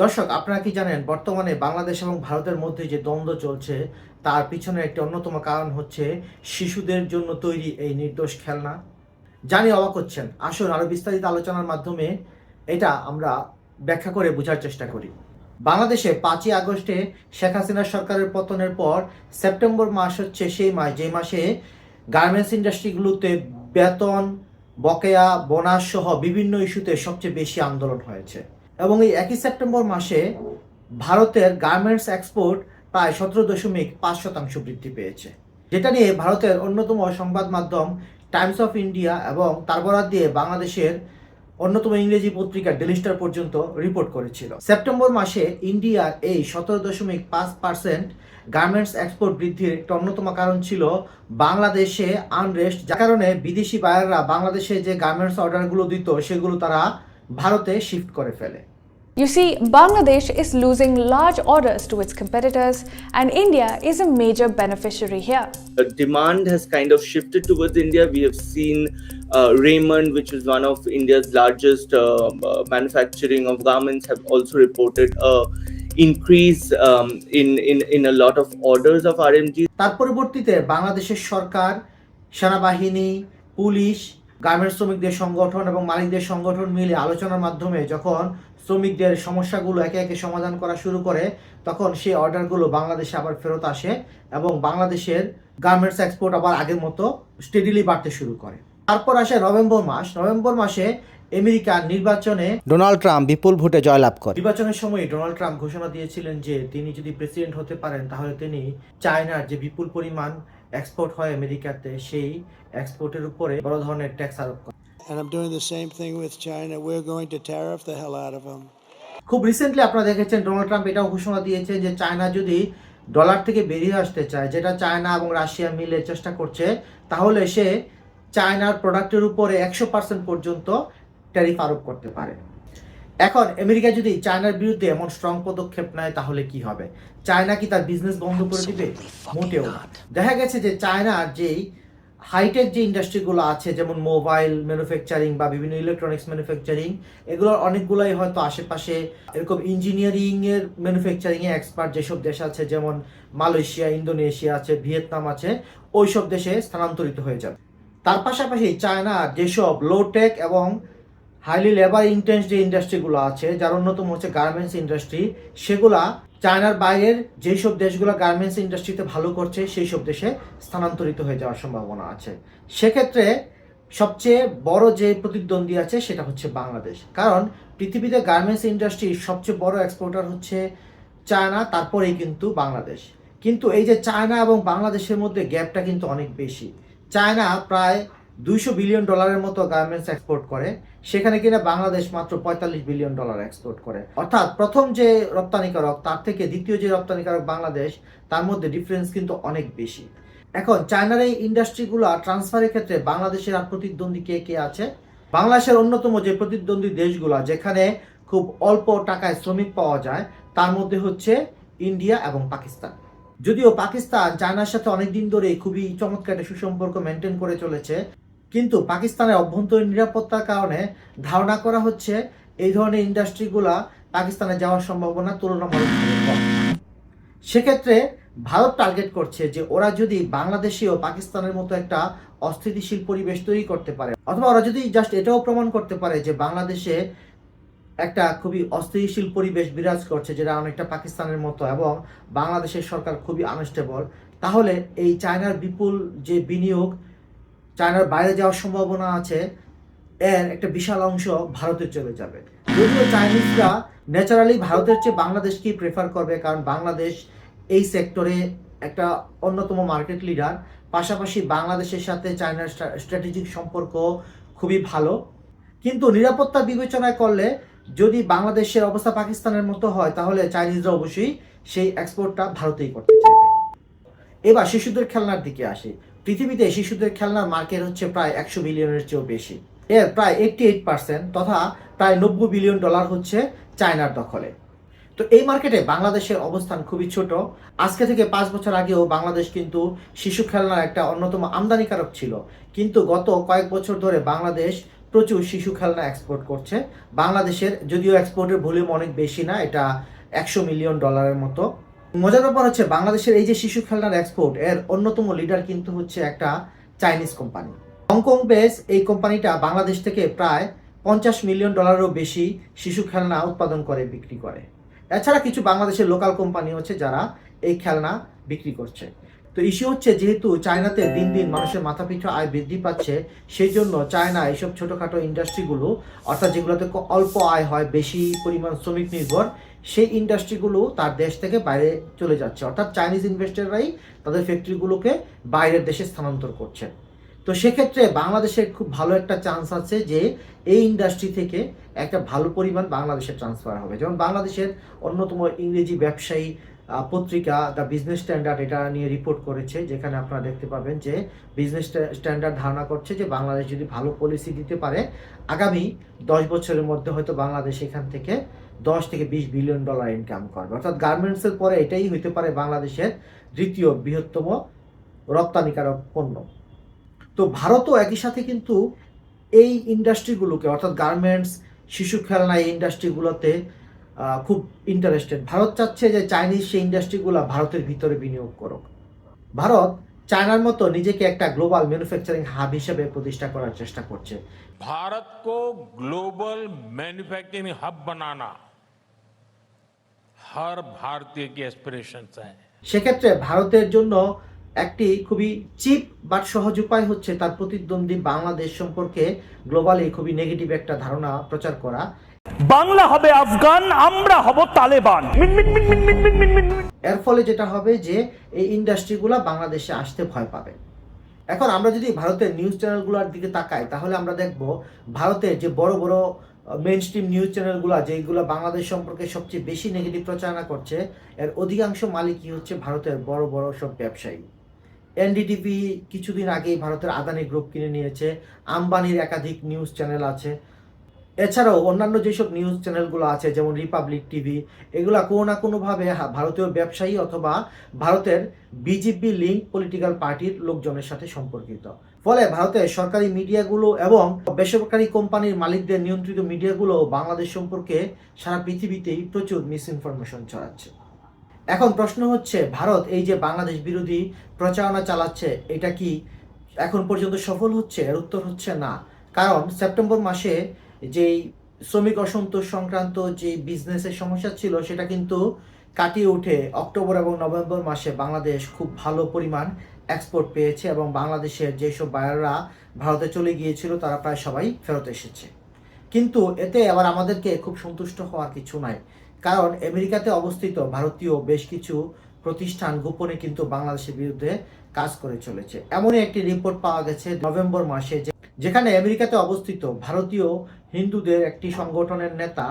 দর্শক, আপনারা কি জানেন, বর্তমানে বাংলাদেশ এবং ভারতের মধ্যে যে দ্বন্দ্ব চলছে, তার পিছনে একটি অন্যতম কারণ হচ্ছে শিশুদের জন্য তৈরি এই নির্দোষ খেলনা। জানি অবাক হচ্ছেন। আসুন আরও বিস্তারিত আলোচনার মাধ্যমে এটা আমরা ব্যাখ্যা করে বোঝার চেষ্টা করি। বাংলাদেশে পাঁচই আগস্টে শেখ হাসিনা সরকারের পতনের পর সেপ্টেম্বর মাস হচ্ছে সেই মাস যে মাসে গার্মেন্টস ইন্ডাস্ট্রিগুলোতে বেতন, বকেয়া, বোনাস সহ বিভিন্ন ইস্যুতে সবচেয়ে বেশি আন্দোলন হয়েছে। এবং এই একই সেপ্টেম্বর মাসে ভারতের গার্মেন্টস এক্সপোর্ট প্রায় সতেরো দশমিক পাঁচ শতাংশ বৃদ্ধি পেয়েছে। যেটা নিয়ে ভারতের অন্যতম সংবাদ মাধ্যম টাইমস অফ ইন্ডিয়া এবং তার বরাদ দিয়ে বাংলাদেশের অন্যতম ইংরেজি পত্রিকা ডেলি স্টার পর্যন্ত রিপোর্ট করেছিল। সেপ্টেম্বর মাসে ইন্ডিয়ার এই সতেরো দশমিক পাঁচ পার্সেন্ট গার্মেন্টস এক্সপোর্ট বৃদ্ধির একটা অন্যতম কারণ ছিল বাংলাদেশে আনরেস্ট, যার কারণে বিদেশি বায়াররা বাংলাদেশে যে গার্মেন্টস অর্ডারগুলো দিত, সেগুলো তারা ভারতে শিফট করে ফেলে। You see, Bangladesh is losing large orders to its competitors, and India is a major beneficiary here. The demand has kind of shifted towards India. We have seen uh, Raymond, which is one of India's largest uh, uh, manufacturing of garments, have also reported a increase um, in, in in a lot of orders of RMG. তার পরিবর্তিতে বাংলাদেশের সরকার সেনাবাহিনী police garments শ্রমিকদের সংগঠন এবং মালিকদের সংগঠন মিলে আলোচনার মাধ্যমে যখন শ্রমিকদের সমস্যাগুলো একে একে সমাধান করা শুরু করে তখন সেই অর্ডারগুলো বাংলাদেশে আবার ফেরত আসে এবং বাংলাদেশের গার্মেন্টস এক্সপোর্ট আবার আগের মতো স্টেডিলি বাড়তে শুরু করে। তারপর আসে নভেম্বর মাস। নভেম্বর মাসে আমেরিকার নির্বাচনে ডোনাল্ড ট্রাম্প বিপুল ভোটে জয়লাভ করে নির্বাচনের সময় ডোনাল্ড ট্রাম্প ঘোষণা দিয়েছিলেন যে তিনি যদি প্রেসিডেন্ট হতে পারেন তাহলে তিনি চায়নার যে বিপুল পরিমাণ এক্সপোর্ট হয় আমেরিকাতে সেই এক্সপোর্টের উপরে বড় ধরনের ট্যাক্স আরোপ করে And I'm doing the same thing with China. We're going to tariff the hell out of them. খুব রিসেন্টলি আপনারা দেখেছেন ডোনাল্ড ট্রাম্প এটাও ঘোষণা দিয়েছে যে চায়না যদি ডলার থেকে বেরিয়ে আসতে চায় যেটা চায়না এবং রাশিয়া মিলে চেষ্টা করছে তাহলে সে চায়নার প্রোডাক্টের উপরে একশো পার্সেন্ট পর্যন্ত ট্যারিফ আরোপ করতে পারে এখন আমেরিকা যদি চায়নার বিরুদ্ধে এমন স্ট্রং পদক্ষেপ নেয় তাহলে কি হবে চায়না কি তার বিজনেস বন্ধ করে দিবে মোটেও না। দেখা গেছে যে চায়নার যেই হাইটেক যে ইন্ডাস্ট্রিগুলো আছে, যেমন মোবাইল ম্যানুফ্যাকচারিং বা বিভিন্ন ইলেকট্রনিক্স ম্যানুফ্যাকচারিং এগুলোর অনেকগুলোই হয়তো আশেপাশে এরকম ইঞ্জিনিয়ারিং এর ম্যানুফ্যাকচারিং এ এক্সপার্ট যেসব দেশ আছে, যেমন মালয়েশিয়া, ইন্দোনেশিয়া আছে, ভিয়েতনাম আছে ওই সব দেশে স্থানান্তরিত হয়ে যাবে। তার পাশাপাশি চায়না যেসব লোটেক এবং হাইলি লেবার ইন্টেন্স যে ইন্ডাস্ট্রিগুলো আছে, যার অন্যতম হচ্ছে গার্মেন্টস ইন্ডাস্ট্রি সেগুলা চায়নার বাইরের যেই সব দেশগুলো গার্মেন্টস ইন্ডাস্ট্রিতে ভালো করছে সেই সব দেশে স্থানান্তরিত হয়ে যাওয়ার সম্ভাবনা আছে। সেক্ষেত্রে সবচেয়ে বড় যে প্রতিদ্বন্দ্বী আছে, সেটা হচ্ছে বাংলাদেশ। কারণ পৃথিবীতে গার্মেন্টস ইন্ডাস্ট্রির সবচেয়ে বড় এক্সপোর্টার হচ্ছে চায়না, তারপরেই কিন্তু বাংলাদেশ। কিন্তু এই যে চায়না এবং বাংলাদেশের মধ্যে গ্যাপটা কিন্তু অনেক বেশি। চায়না প্রায় দুইশো বিলিয়ন ডলারের মতো গার্মেন্টস এক্সপোর্ট করে, সেখানে কিনা বাংলাদেশ মাত্র পঁয়তাল্লিশ বিলিয়ন ডলার এক্সপোর্ট করে। অর্থাৎ প্রথম যে রপ্তানিকারক, তার থেকে দ্বিতীয় যে রপ্তানিকারক বাংলাদেশ, তার মধ্যে ডিফারেন্স কিন্তু অনেক বেশি। এখন চায়নার এই ইন্ডাস্ট্রিগুলো ট্রান্সফারের ক্ষেত্রে বাংলাদেশের আর প্রতিদ্বন্দ্বী কে কে আছে? বাংলাদেশের অন্যতম যে প্রতিদ্বন্দ্বী দেশগুলো, যেখানে খুব অল্প টাকায় শ্রমিক পাওয়া যায়, তার মধ্যে হচ্ছে ইন্ডিয়া এবং পাকিস্তান। যদিও পাকিস্তান চায়নার সাথে অনেকদিন ধরে খুবই চমৎকার একটা সুসম্পর্ক মেনটেন করে চলেছে, কিন্তু পাকিস্তানের অভ্যন্তরীণ নিরাপত্তার কারণে ধারণা করা হচ্ছে এই ধরনের ইন্ডাস্ট্রিগুলা পাকিস্তানে যাওয়ার সম্ভাবনা তুলনামূলক সেক্ষেত্রে ভারত টার্গেট করছে যে ওরা যদি বাংলাদেশি ও পাকিস্তানের মতো একটা অস্থিতিশীল পরিবেশ তৈরি করতে পারে, অথবা ওরা যদি জাস্ট এটাও প্রমাণ করতে পারে যে বাংলাদেশে একটা খুবই অস্থিতিশীল পরিবেশ বিরাজ করছে যেটা অনেকটা পাকিস্তানের মতো এবং বাংলাদেশের সরকার খুবই আনস্টেবল তাহলে এই চায়নার বিপুল যে বিনিয়োগ, চায়নার বাইরে যাওয়ার সম্ভাবনা আছে, এর একটা বিশাল অংশ ভারতে চলে যাবে। যদিও চাইনিজরা ন্যাচারালি ভারতের চেয়ে বাংলাদেশকেই প্রেফার করবে, কারণ বাংলাদেশ এই সেক্টরে একটা অন্যতম মার্কেট লিডার পাশাপাশি বাংলাদেশের সাথে চায়নার স্ট্র্যাটেজিক সম্পর্ক খুবই ভালো। কিন্তু নিরাপত্তা বিবেচনায় করলে যদি বাংলাদেশের অবস্থা পাকিস্তানের মতো হয়, তাহলে চাইনিজরা অবশ্যই সেই এক্সপোর্টটা ভারতেই করতে চাইবে। এবার শিশুদের খেলনার দিকে আসি। পৃথিবীতে শিশুদের খেলনার মার্কেট হচ্ছে প্রায় একশো বিলিয়নের চেয়েও বেশি। এর প্রায় এইটটি এইট পার্সেন্ট তথা প্রায় নব্বই বিলিয়ন ডলার হচ্ছে চায়নার দখলে। তো এই মার্কেটে বাংলাদেশের অবস্থান খুবই ছোট। আজকে থেকে পাঁচ বছর আগেও বাংলাদেশ কিন্তু শিশু খেলনার একটা অন্যতম আমদানিকারক ছিল। কিন্তু গত কয়েক বছর ধরে বাংলাদেশ প্রচুর শিশু খেলনা এক্সপোর্ট করছে। বাংলাদেশের যদিও এক্সপোর্টের ভলিউম অনেক বেশি না, এটা একশো মিলিয়ন ডলারের মতো। মজার ব্যাপার হচ্ছে, বাংলাদেশের এই যে শিশু খেলনার এক্সপোর্ট এর অন্যতম লিডার কিন্তু হচ্ছে একটা চাইনিজ কোম্পানি হংকং বেস এই কোম্পানিটা বাংলাদেশ থেকে প্রায় পঞ্চাশ মিলিয়ন ডলারেরও বেশি শিশু খেলনা উৎপাদন করে, বিক্রি করে। এছাড়া কিছু বাংলাদেশের লোকাল কোম্পানি হচ্ছে যারা এই খেলনা বিক্রি করছে। তো ইস্যু হচ্ছে যেহেতু চায়নাতে দিন দিন মানুষের মাথাপিছু আয় বৃদ্ধি পাচ্ছে সেই জন্য চায়না এইসব ছোটোখাটো ইন্ডাস্ট্রিগুলো অর্থাৎ যেগুলোতে অল্প আয় হয়, বেশি পরিমাণ শ্রমিক নির্ভর, সেই ইন্ডাস্ট্রিগুলো তার দেশ থেকে বাইরে চলে যাচ্ছে। অর্থাৎ চাইনিজ ইনভেস্টররাই তাদের ফ্যাক্টরিগুলোকে বাইরের দেশে স্থানান্তর করছে। তো সেক্ষেত্রে বাংলাদেশের খুব ভালো একটা চান্স আছে যে এই ইন্ডাস্ট্রি থেকে একটা ভালো পরিমাণ বাংলাদেশে ট্রান্সফার হবে। যেমন বাংলাদেশের অন্যতম ইংরেজি ব্যবসায়ী পত্রিকা দ্য বিজনেস স্ট্যান্ডার্ড এটা নিয়ে রিপোর্ট করেছে, যেখানে আপনারা দেখতে পাবেন যে বিজনেস স্ট্যান্ডার্ড ধারণা করছে যে বাংলাদেশ যদি ভালো পলিসি দিতে পারে, আগামী দশ বছরের মধ্যে হয়তো বাংলাদেশ এখান থেকে দশ থেকে বিশ বিলিয়ন ডলার ইনকাম করবে। অর্থাৎ গার্মেন্টসের পরে এটাই হইতে পারে বাংলাদেশের দ্বিতীয় বৃহত্তম রপ্তানিকারক পণ্য। তো ভারতও একই সাথে কিন্তু এই ইন্ডাস্ট্রিগুলোকে অর্থাৎ গার্মেন্টস শিশু খেলনা এই ইন্ডাস্ট্রিগুলোতে খুব ইন্টারেস্টেড ভারত চাচ্ছে যে চাইনিজ সেই ইন্ডাস্ট্রিগুলো ভারতের ভিতরে বিনিয়োগ করুক। ভারত চায়নার মতো নিজেকে একটা গ্লোবাল ম্যানুফ্যাকচারিং হাব হিসেবে প্রতিষ্ঠা করার চেষ্টা করছে। ভারত কো গ্লোবাল ম্যানুফ্যাকচারিং হাব বানানা হর ভারতীয় কি অ্যাসপিরেশন সেক্ষেত্রে ভারতের জন্য একটি খুবই চিপ বা সহজ উপায় হচ্ছে তার প্রতিদ্বন্দ্বী বাংলাদেশ সম্পর্কে গ্লোবালি খুবই নেগেটিভ একটা ধারণা প্রচার করা। বাংলা হবে আফগান আমরা হব তালেবান। এর ফলে যেটা হবে যে এই ইন্ডাস্ট্রিগুলো বাংলাদেশে আসতে ভয় পাবে। এখন আমরা যদি ভারতের নিউজ চ্যানেলগুলোর দিকে তাকাই তাহলে আমরা দেখব ভারতের যে বড় বড় মেন স্ট্রিম নিউজ চ্যানেলগুলো যেগুলো বাংলাদেশ সম্পর্কে সবচেয়ে বেশি নেগেটিভ প্রচারণা করছে এর অধিকাংশ মালিকই হচ্ছে ভারতের বড় বড় সব ব্যবসায়ী। এনডিটিভি কিছুদিন আগেই ভারতের আদানি গ্রুপ কিনে নিয়েছে আম্বানির একাধিক নিউজ চ্যানেল আছে। এছাড়াও অন্যান্য যেসব নিউজ চ্যানেলগুলো আছে, যেমন রিপাবলিক টিভি এগুলা কোনো না কোনোভাবে ভারতীয় ব্যবসায়ী অথবা ভারতের বিজেপি লিঙ্ক পলিটিক্যাল পার্টির লোকজনের সাথে সম্পর্কিত। ফলে ভারতের সরকারি মিডিয়াগুলো এবং বেসরকারি কোম্পানির মালিকদের নিয়ন্ত্রিত মিডিয়াগুলো বাংলাদেশ সম্পর্কে সারা পৃথিবীতেই প্রচুর মিস ইনফরমেশন ছড়াচ্ছে। এখন প্রশ্ন হচ্ছে, ভারত এই যে বাংলাদেশ বিরোধী প্রচারণা চালাচ্ছে, এটা কি এখন পর্যন্ত সফল হচ্ছে? এর উত্তর হচ্ছে না। কারণ সেপ্টেম্বর মাসে যেই শ্রমিক অসন্তোষ সংক্রান্ত যে বিজনেসের সমস্যা ছিল, সেটা কিন্তু কাটিয়ে উঠে অক্টোবর এবং নভেম্বর মাসে বাংলাদেশ খুব ভালো পরিমাণ এক্সপোর্ট পেয়েছে এবং বাংলাদেশের যেসব বায়াররা ভারতে চলে গিয়েছিল, তারা প্রায় সবাই ফেরত এসেছে। কিন্তু এতে আবার আমাদেরকে খুব সন্তুষ্ট হওয়ার কিছু নাই। কারণ আমেরিকাতে অবস্থিত ভারতীয় বেশ কিছু প্রতিষ্ঠান গোপনে কিন্তু বাংলাদেশের বিরুদ্ধে কাজ করে চলেছে। এমনই একটি রিপোর্ট পাওয়া গেছে নভেম্বর মাসে যেখানে আমেরিকাতে অবস্থিত ভারতীয় হিন্দুদের একটি সংগঠনের নেতা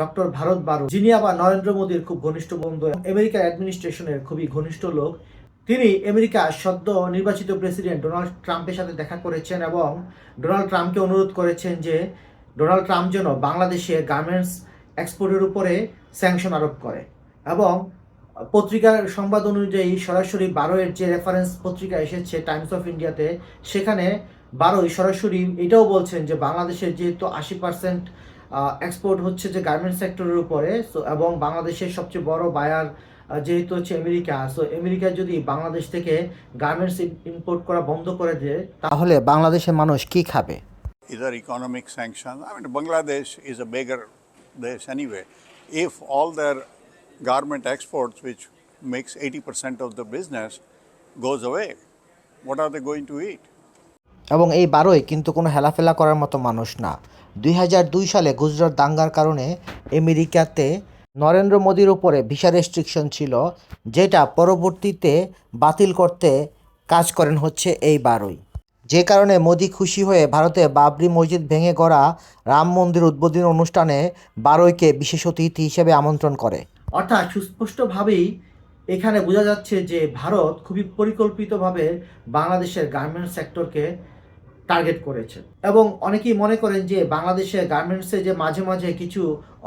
ডক্টর ভারত বারু, যিনি আবার নরেন্দ্র মোদীর খুব ঘনিষ্ঠ বন্ধু আমেরিকার অ্যাডমিনিস্ট্রেশনের খুবই ঘনিষ্ঠ লোক। তিনি আমেরিকার সদ্য নির্বাচিত প্রেসিডেন্ট ডোনাল্ড ট্রাম্পের সাথে দেখা করেছেন এবং ডোনাল্ড ট্রাম্পকে অনুরোধ করেছেন যে ডোনাল্ড ট্রাম্প যেন বাংলাদেশে গার্মেন্টস এক্সপোর্টের উপরে স্যাংশন আরোপ করে এবং পত্রিকার সংবাদ অনুযায়ী সরাসরি বারোয়ের যে রেফারেন্স পত্রিকা এসেছে টাইমস অফ ইন্ডিয়াতে, সেখানে বারোই সরাসরি এটাও বলছেন যে বাংলাদেশের যেহেতু আশি পার্সেন্ট এক্সপোর্ট হচ্ছে যে গার্মেন্টস সেক্টরের উপরে সো এবং বাংলাদেশের সবচেয়ে বড় বায়ার যেহেতু হচ্ছে আমেরিকা সো আমেরিকা যদি বাংলাদেশ থেকে গার্মেন্টস ইম্পোর্ট করা বন্ধ করে দেয়, তাহলে বাংলাদেশের মানুষ কি খাবে? Either economic sanction I mean Bangladesh is a beggar দেশ anyway if all their garment exports which makes eighty percent of the business goes away what are they going to eat এবং এই বারোই কিন্তু কোনো হেলাফেলা করার মতো মানুষ না। দুই হাজার দুই সালে গুজরাট দাঙ্গার কারণে আমেরিকাতে নরেন্দ্র মোদীর উপরে ভিসা রেস্ট্রিকশন ছিল, যেটা পরবর্তীতে বাতিল করতে কাজ করেন হচ্ছে এই বারোই। যে কারণে মোদি খুশি হয়ে ভারতে বাবরি মসজিদ ভেঙে গড়া রাম মন্দির উদ্বোধনী অনুষ্ঠানে বারোইকে বিশেষ অতিথি হিসেবে আমন্ত্রণ করে। অর্থাৎ সুস্পষ্টভাবেই এখানে বোঝা যাচ্ছে যে ভারত খুবই পরিকল্পিতভাবে বাংলাদেশের গার্মেন্টস সেক্টরকে টার্গেট করেছে এবং অনেকেই মনে করেন যে বাংলাদেশের গার্মেন্টসে যে মাঝে মাঝে কিছু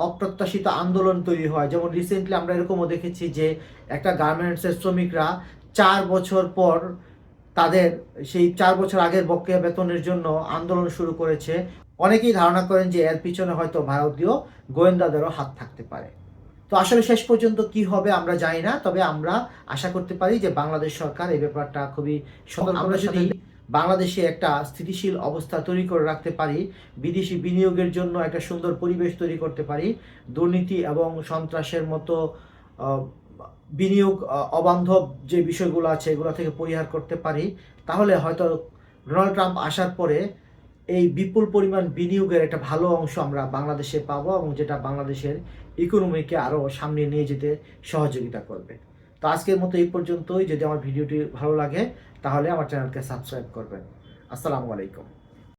অপ্রত্যাশিত আন্দোলন তৈরি হয় যেমন রিসেন্টলি আমরা এরকমও দেখেছি যে একটা গার্মেন্টসের শ্রমিকরা চার বছর পর তাদের সেই চার বছর আগের বকেয়া বেতনের জন্য আন্দোলন শুরু করেছে। অনেকেই ধারণা করেন যে এর পিছনে হয়তো ভারতীয় গোয়েন্দাদেরও হাত থাকতে পারে। তো আসলে শেষ পর্যন্ত কি হবে আমরা জানি না তবে আমরা আশা করতে পারি যে বাংলাদেশ সরকার এই ব্যাপারটা খুবই সতর্ক বাংলাদেশে একটা স্থিতিশীল অবস্থা তৈরি করে রাখতে পারি, বিদেশি বিনিয়োগের জন্য একটা সুন্দর পরিবেশ তৈরি করতে পারি, দুর্নীতি এবং সন্ত্রাসের মতো বিনিয়োগ অবান্ধব যে বিষয়গুলো আছে এগুলো থেকে পরিহার করতে পারি, তাহলে হয়তো ডোনাল্ড ট্রাম্প আসার পরে এই বিপুল পরিমাণ বিনিয়োগের একটা ভালো অংশ আমরা বাংলাদেশে পাবো এবং যেটা বাংলাদেশের ইকোনমিকে আরও সামনে নিয়ে যেতে সহযোগিতা করবে। তো আজকের মতো এই পর্যন্তই। যদি আমার ভিডিওটি ভালো লাগে, তাহলে আমার চ্যানেলকে সাবস্ক্রাইব করবেন। আসসালামু আলাইকুম।